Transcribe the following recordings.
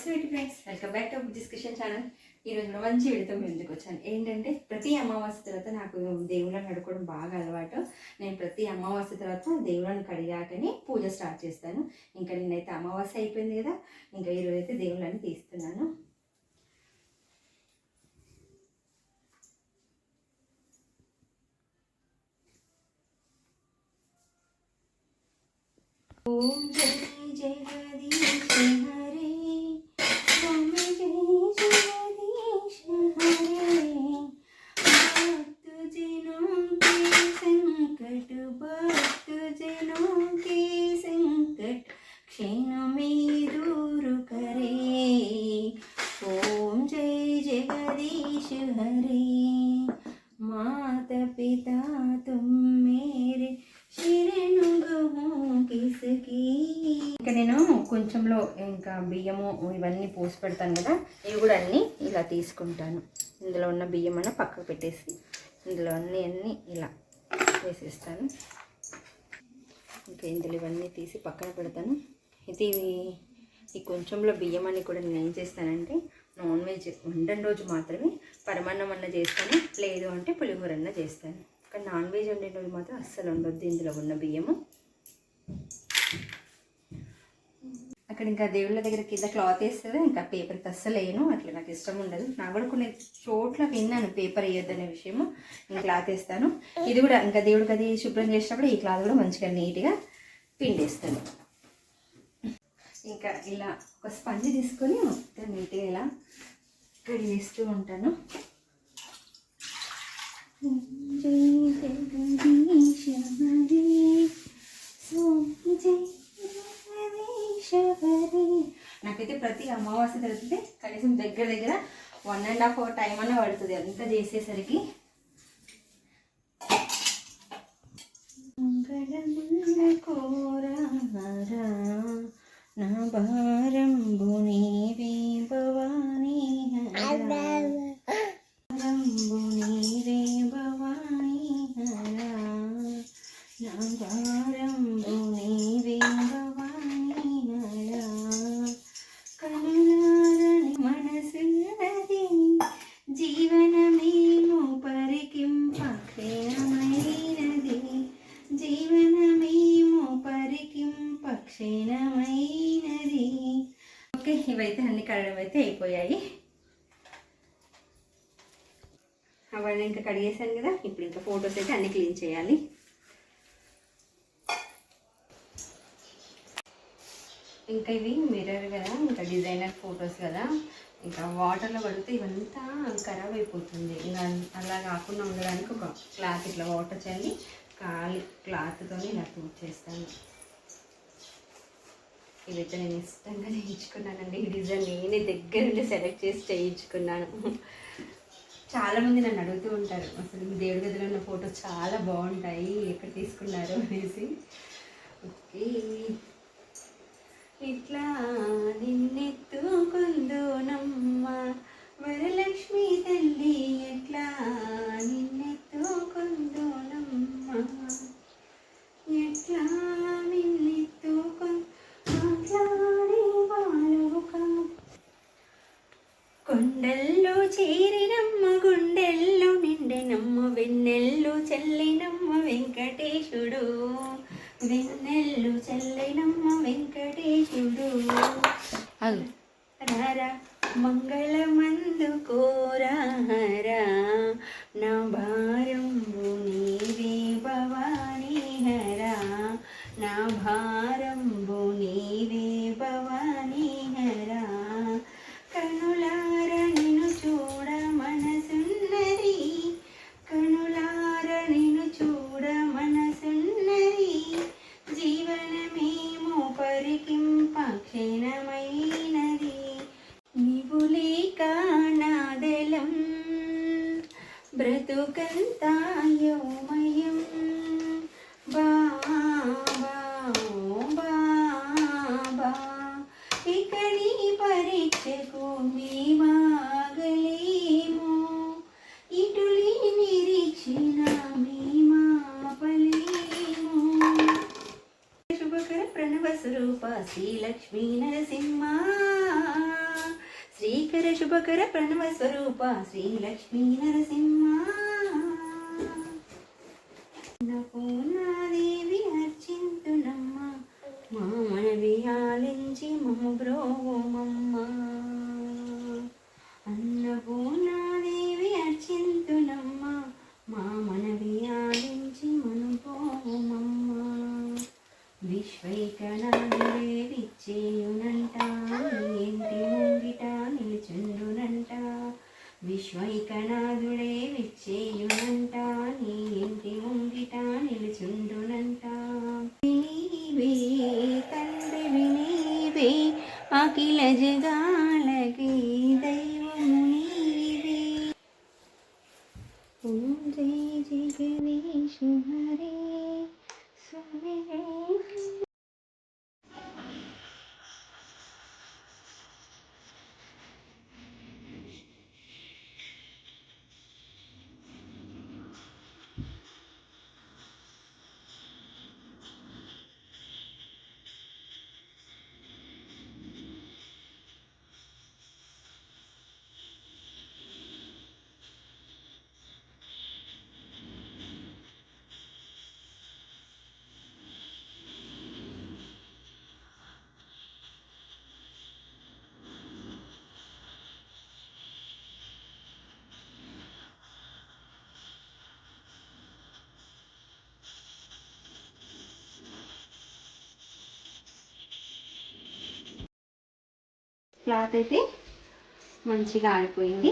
నమస్తే friends welcome back to discussion channel. ఈ రోజు మంచి విడత ముందుకు వచ్చాను. ఏంటంటే ప్రతి అమావాస్య తర్వాత నాకు దేవుళ్ళని నడుకోవడం బాగా అలవాటు. నేను ప్రతి అమావాస్య తర్వాత దేవుళ్ళని కడిగాకనే పూజ స్టార్ట్ చేస్తాను. ఇంకా నేనైతే అమావాస్య అయిపోయింది కదా ఇంకా ఈరోజు అయితే దేవుళ్ళని తీస్తున్నాను. ఓం జై జయ ఇవన్నీ పోసి పెడతాను కదా ఇవి కూడా అన్నీ ఇలా తీసుకుంటాను. ఇందులో ఉన్న బియ్యం అన్న పక్కకు పెట్టేసి ఇందులో అన్నీ అన్నీ ఇలా వేసేస్తాను. ఇంకా ఇందులో ఇవన్నీ తీసి పక్కన పెడతాను. ఇది ఈ కొంచెంలో బియ్యం అని కూడా నేను ఏం చేస్తానంటే నాన్ వెజ్ వండని రోజు మాత్రమే పరమాన్నం అన్న చేస్తాను లేదు అంటే పులిహోర అన్న చేస్తాను. కానీ నాన్ వెజ్ వండే రోజు మాత్రం అస్సలు ఉండొద్దు ఇందులో ఉన్న బియ్యము. అక్కడ ఇంకా దేవుళ్ళ దగ్గర కింద క్లాత్ వేస్తుంది ఇంకా పేపర్కి అస్సలు వేయను. అట్లా నాకు ఇష్టం ఉండదు. నాకు కూడా కొన్ని చోట్ల విన్నాను పేపర్ వేయొద్దనే అనే విషయము. నేను క్లాత్ వేస్తాను. ఇది కూడా ఇంకా దేవుడికి అది శుభ్రం చేసినప్పుడు ఈ క్లాత్ కూడా మంచిగా నీట్గా పిండేస్తాను. ఇంకా ఇలా ఒక స్పంజ్ తీసుకొని మొత్తం నీట్గా ఇలా కడిగేస్తూ ఉంటాను. జై జగదీశ జై జగదీశ నాకైతే ప్రతి అమావాస్య జరిగితే కనీసం దగ్గర దగ్గర one and half hour time అన్న పడుతుంది. అంతా చేసేసరికి. నా నీవే భవానీ భారంబు నీవే భవానీ నా అయితే అయిపోయాయి. అవన్నీ ఇంకా కడిగేసాను కదా. ఇప్పుడు ఇంకా ఫొటోస్ అయితే అన్ని క్లీన్ చేయాలి. ఇంకా ఇవి మిర్రర్ కదా ఇంకా డిజైనర్ ఫొటోస్ కదా. ఇంకా వాటర్లో పడితే ఇవంతా ఖరాబ్ అయిపోతుంది. ఇంకా అలా కాకుండా ఉండడానికి ఒక క్లాత్ ఇట్లా వాటర్ చల్లి ఖాళీ క్లాత్తో ఇలా తూట్ చేస్తాను ఇదైతే నేను ఇష్టంగా చేయించుకున్నానండి ఈ డిజైన్ నేనే దగ్గర నుండి సెలెక్ట్ చేసి చేయించుకున్నాను. చాలామంది నన్ను అడుగుతూ ఉంటారు అసలు మీ దేవుడి గదిలో ఉన్న ఫోటోస్ చాలా బాగుంటాయి ఎక్కడ తీసుకున్నారు? అనేసి. ఓకే. ఇట్లా నిన్నెత్తుకుందునమ్మ వరలక్ష్మి తల్లి ఎట్లా నిన్నెత్తుకుందునమ్మ. నా నీవే భవానీ హరా ಉಪಕರ ಪ್ರಣವ ಸ್ವರೂಪ ಶ್ರೀ ಲಕ್ಷ್ಮೀ ನರಸಿಂಹ క్లాత్ అయితే మంచిగా ఆరిపోయింది.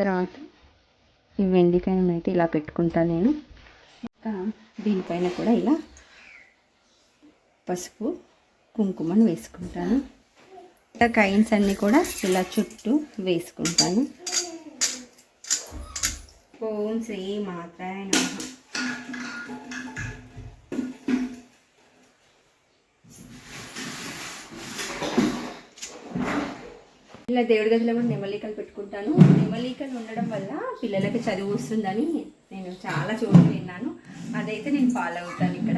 తర్వాత ఈ వెండికాయను అయితే ఇలా పెట్టుకుంటాను నేను. ఇంకా దీనిపైన కూడా ఇలా పసుపు కుంకుమను వేసుకుంటాను. ఇంకా కైన్స్ అన్నీ కూడా ఇలా చుట్టూ వేసుకుంటాను. ఓం శ్రీ మాత్రాయ నమః. ఇలా దేవుడి గదిలో కూడా నెమలికలు పెట్టుకుంటాను. నెమలికలు ఉండడం వల్ల పిల్లలకి చదువు వస్తుందని నేను చాలా చోట్ల విన్నాను. అదైతే నేను ఫాలో అవుతాను ఇక్కడ.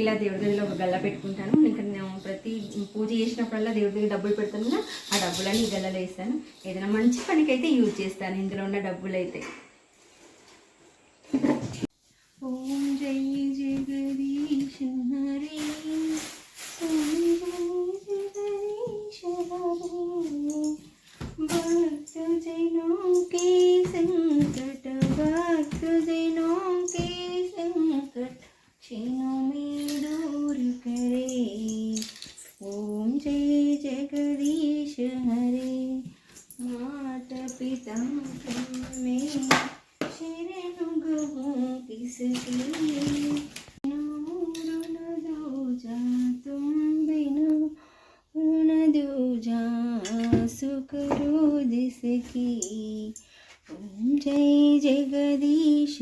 ఇలా దేవుడి గదిలో ఒక గల్ల పెట్టుకుంటాను. ఇంకా నేను ప్రతి పూజ చేసినప్పుడల్లా దేవుడి దగ్గర డబ్బులు పెడతాను కదా ఆ డబ్బులని ఈ గల్లలో వేస్తాను. ఏదైనా మంచి పనికైతే యూజ్ చేస్తాను. ఇందులో ఉన్న డబ్బులు అయితే ఓం జై যেন কে जय जगदीश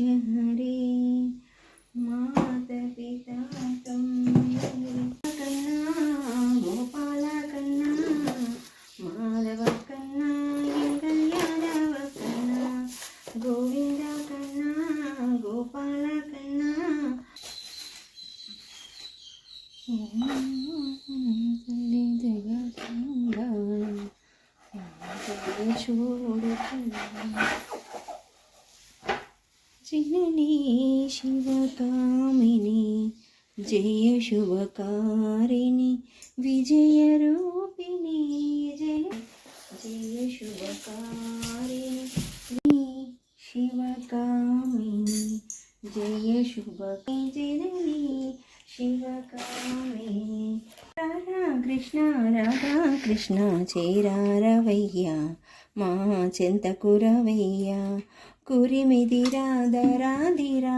जननी शिवकामिनी जय शुभकारिणि विजयरूपिणी जय जय शुभकारिणि शिवकामिनी जय शुभ जननी शिवकामिनी రాధా కృష్ణ రాధా కృష్ణ చేరారవయ్యా మా చెంతకు ಕುರಿಮಿದಿರಾದ ರಾಧಿರಾ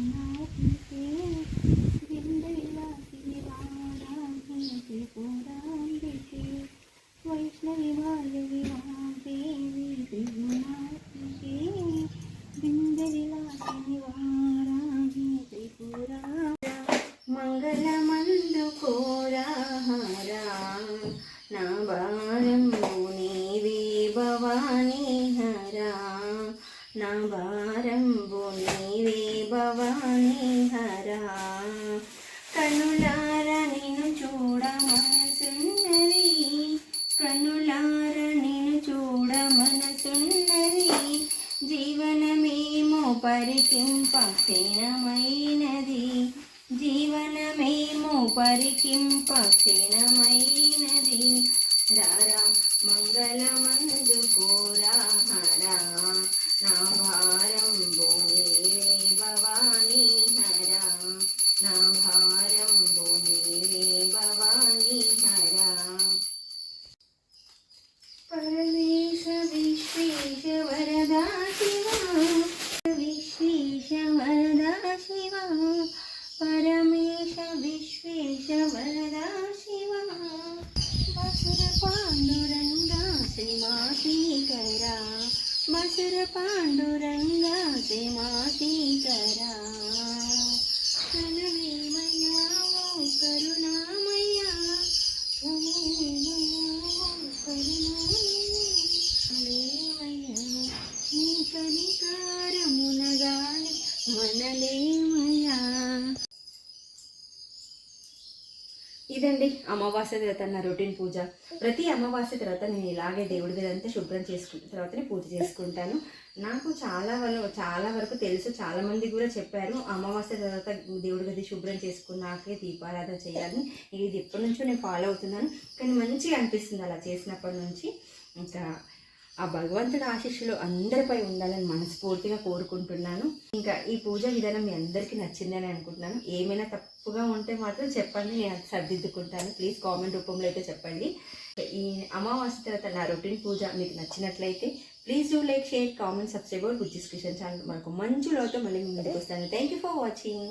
నా నీవే భవానీ హరా కనులార నిన్ను చూడ మనసున్నది కనులార నిన్ను చూడ మనసున్నది జీవనమేమో పరికింపక్షీణమైనది జీవనమేమో పరికింపక్షీణమైనది రారా మంగళమందు కోరా హరా ఇదండి అమావాస్య తర్వాత నా రొటీన్ పూజ. ప్రతి అమావాస్య తర్వాత నేను ఇలాగే దేవుడి గదంతా శుభ్రం చేసుకున్న తర్వాతనే పూజ చేసుకుంటాను. నాకు చాలా వరకు చాలా వరకు తెలుసు చాలామంది కూడా చెప్పారు అమావాస్య తర్వాత దేవుడి గది శుభ్రం చేసుకున్నాకే దీపారాధన చేయాలని ఇది ఎప్పటి నుంచో నేను ఫాలో అవుతున్నాను. కానీ మంచిగా అనిపిస్తుంది అలా చేసినప్పటి నుంచి. ఇంకా ఆ భగవంతుడి ఆశీస్సులు అందరిపై ఉండాలని మనస్ఫూర్తిగా కోరుకుంటున్నాను. ఇంకా ఈ పూజ విధానం మీ అందరికీ నచ్చిందని అనుకుంటున్నాను. ఏమైనా తప్పుగా ఉంటే మాత్రం చెప్పండి నేను అది సర్దిద్దుకుంటాను. ప్లీజ్ కామెంట్ రూపంలో అయితే చెప్పండి. ఈ అమావాస్య తర్వాత నా రొటీన్ పూజ మీకు నచ్చినట్లయితే please do like share comment subscribe good description channel. మనకు మంచి లోతో మళ్ళీ ముందుకు వస్తాను. Thank you for watching